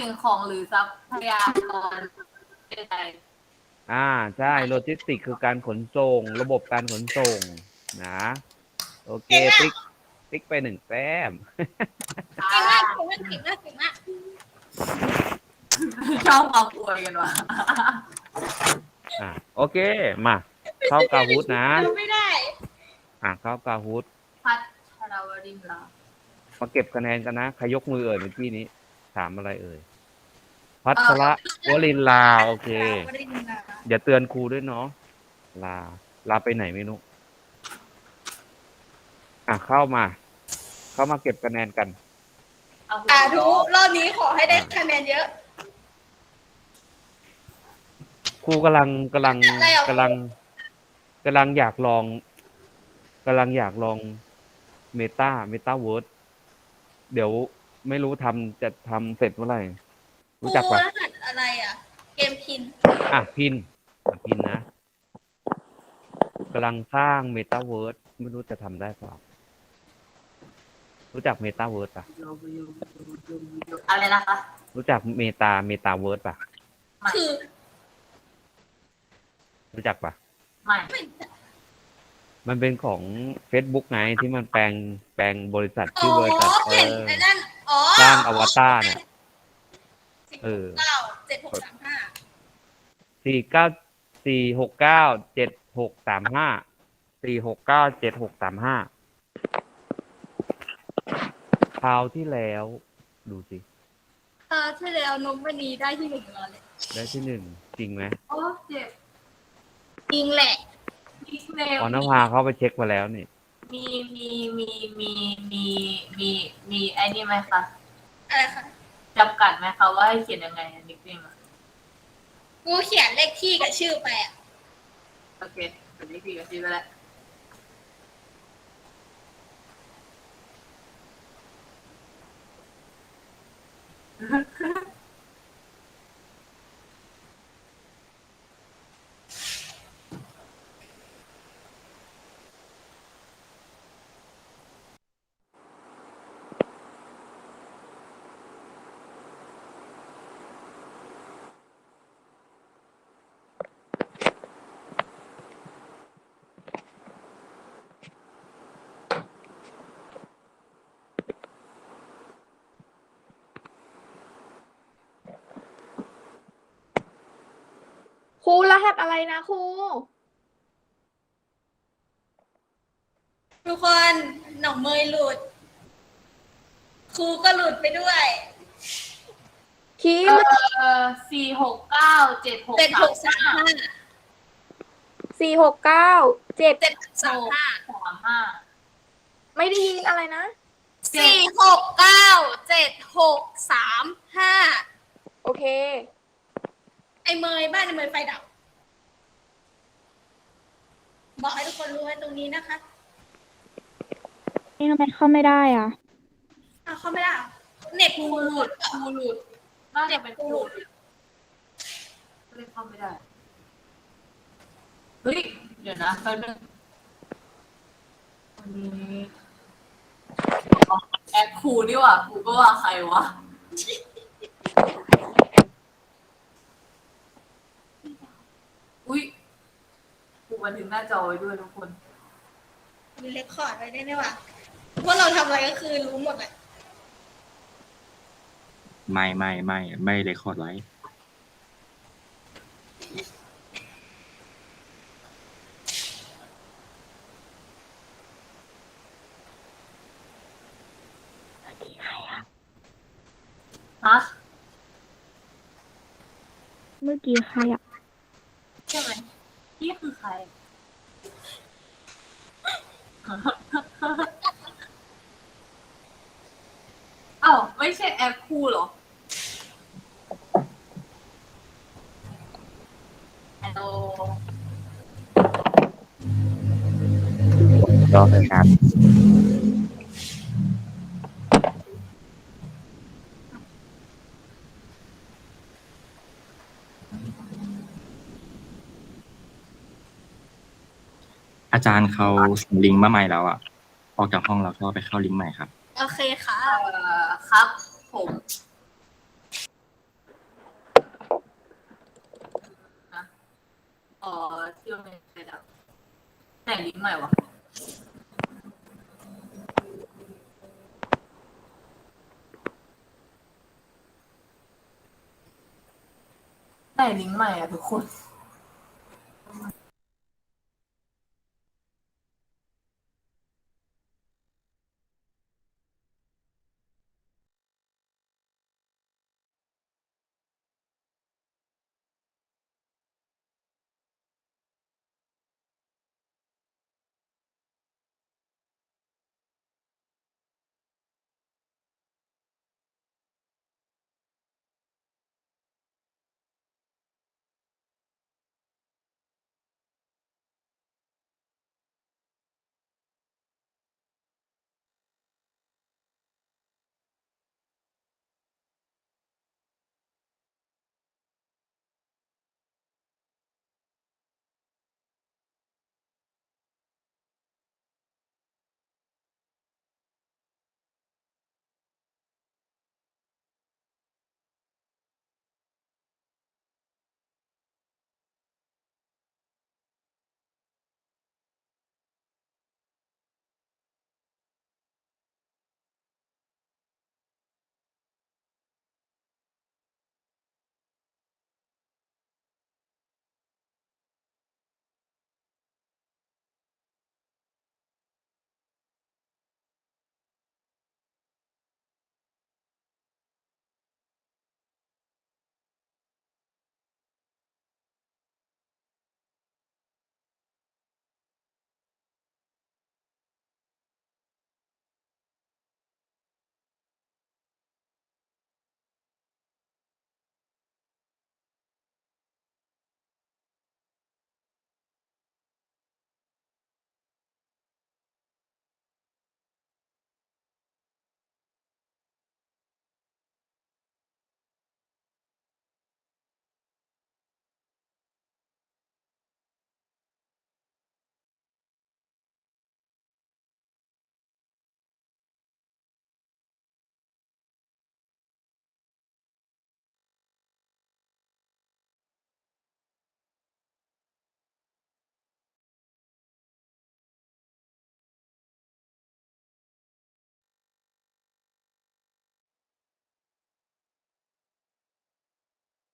สิ่งของหรือทรัพยากรใดอ่าใช่โลจิสติกคือการขนส่ง ระบบการขนส่ง นะ โอเคติ๊กติ๊กไปหนึ่งแต้มๆเก่งมากเก่งมากเก่งมากเก่งมากชอบความอวยกันว่ะอ่าโอเค มาเข้ากาฮูดนะดูไม่ได้อ่าเข้ากาฮูดพัชรวรินทร์เหรอ มาเก็บคะแนนกันนะ ใครยกมือเอ่ยเมื่อกี้นี้ ถามอะไรเอ่ย พัชระวลินลาโอเควรินทร์นะอย่าเตือนครูด้วยเนาะลา ลาไปไหนไม่รู้อะเข้ามา เข้ามาเก็บคะแนนกันเอาอ่าทุกรอบนี้ขอให้ได้คะแนนเยอะ ครูกำลังกำลังอะไรอะกำลังกำลังอยากลองกำลังอยากลองเมตาเมตาเวิร์ดเดี๋ยวไม่รู้ทำจะทำเสร็จเมื่อไหร่ รู้จักครูปะรหัสอะไรอะ เกมพิน อะพินอะพินนะกำลังสร้างเมตาเวิร์ดไม่รู้จะทำได้เปล่ารู้จักเมตาเวิร์ดปะอะไรนะคะ รู้จักเมตาเมตาเวิร์ดปะคือ รู้จักปะไม่ไม่ มันเป็นของ Facebook ไงที่มันแปลงแปลงบริษัทอ๋อชื่อบริษัทเอเห็นอไอ้นั่นอ๋อ สร้างอวตารเนี่ย เออ เก้าเจ็ดหกสามห้าสี่เก้าสี่หกเก้าเจ็ดหกสามห้าสี่หกเก้าเจ็ดหกสามห้าคราวที่แล้ว ดูสิตาที่แล้วนกมณีได้ที่หนึ่งมาเลยได้ที่หนึ่งจริงไหมโอ้เจ็บจริงแหละมีเมลอ๋อนภาเข้าไปเช็คมาแล้วนี่ มีมีมีมีมีมีมีไอ้นี่ไหมคะอะไรคะ จำกัดไหมคะว่าให้เขียนยังไงนิกเนมอะกูเขียนเลขที่กับชื่อไปอะโอเคเป็นวิธีกับชื่อไปแล้ว หัสอะไรนะครู ทุกคนหนองเมยหลุด ครูก็หลุดไปด้วยคีเอมอสี่หกเก้าเจ็ดหกเจ็ดหกสาสามมห้าห้าสี่หกเก้าเจ็ดเจ็ดสามห้าสามห้าไม่ได้ยินอะไรนะสี่หกเก้าเจ็ดหกสามห้าโอเค ไอ้เมยบ้านไอ้เมยไฟดับ บอกให้ทุกคนรู้ไว้ตรงนี้นะคะนี่ทำไมเข้าไม่ได้อะอ้าวเข้าไม่ได้เหรอเน็ตครูครูหหลุลุดดครูหลุดน่าจะเป็นครูหลุดเล่นเข้าไม่ได้ เฮ้ย เดี๋ยวนะแป๊บนึงวันนี้อ๋อแอดครูนี่หว่าครูก็ว่าใครวะ อุ้ยครู บันทึกหน้าจอไว้ด้วยทุกคนมีเรคคอร์ดไว้ได้ไหมวะพวกเราทำอะไรก็คือรู้หมดเลยไม่ไม่ไม่ไม่เรคคอร์ดไว้ ฮะเมื่อกี้ใครอะ ใช่ไหม พี่คือใครอ้าวไม่ใช่แอปคู่เหรอฮัลโหลรอเลยครับ อาจารย์เขาส่งลิงก์มาใหม่แล้วอะ ออกจากห้องแล้วก็ไปเข้าลิงก์ใหม่ครับ โอเคค่ะครับ ผมอ๋อที่โรนเคยดับไหนลิงก์ใหม่วะไหนลิงก์ใหม่อะทุกคน